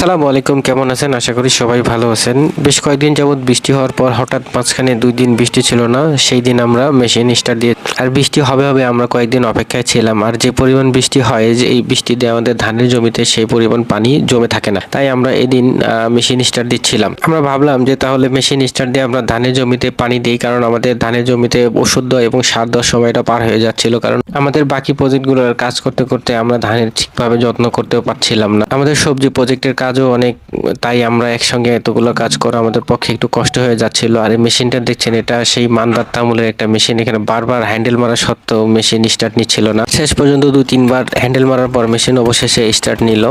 আসসালামু আলাইকুম, কেমন আছেন? আশা করি সবাই ভালো আছেন। বেশ কয়েকদিন যাবত বৃষ্টি হওয়ার পর হঠাৎ মাঝখানে দুই দিন বৃষ্টি ছিল না, সেই দিন আমরা মেশিন স্টার্ট দিয়ে আর বৃষ্টি হবে হবে আমরা কয়েকদিন অপেক্ষায় ছিলাম। আর যে পরিমাণ বৃষ্টি হয়, যে এই বৃষ্টি দিয়ে আমাদের ধানের জমিতে সেই পরিমাণ পানি জমে থাকে না। তাই আমরা এদিন মেশিন স্টার্ট দিচ্ছিলাম। আমরা ভাবলাম যে তাহলে মেশিন স্টার্ট দিয়ে আমরা ধানের জমিতে পানি দিই, কারণ আমাদের ধানের জমিতে ওষুধ দেওয়া এবং সার দেওয়ার সময়টা পার হয়ে যাচ্ছিল, কারণ আমাদের বাকি প্রজেক্টগুলোর কাজ করতে করতে আমরা ধানের ঠিকভাবে যত্ন করতেও পারছিলাম না। আমাদের সবজি প্রজেক্টের কাজও অনেক, তাই আমরা একসঙ্গে এতগুলো কাজ করা আমাদের পক্ষে একটু কষ্ট হয়ে যাচ্ছিল। আর এই মেশিনটা দেখছেন, এটা সেই মান্দার তামুলের একটা মেশিন এখানে বারবার হ্যান্ডেল মারা সত্ত্বেও মেশিন স্টার্ট নিচ্ছিল না। শেষ পর্যন্ত দু তিনবার হ্যান্ডেল মারার পর মেশিন অবশেষে স্টার্ট নিল।